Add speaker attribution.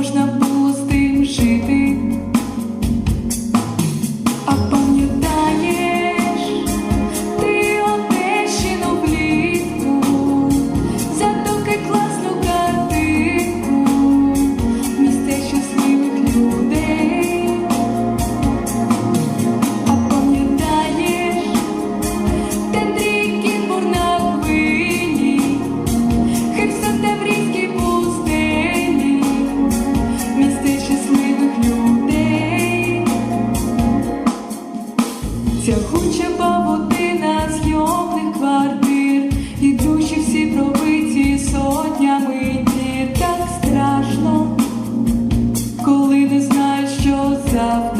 Speaker 1: можна. Сягуча павутина з зйомних квартир, і душі всі пробиті сотнями дір. Так страшно, коли не знаєш, що завтра.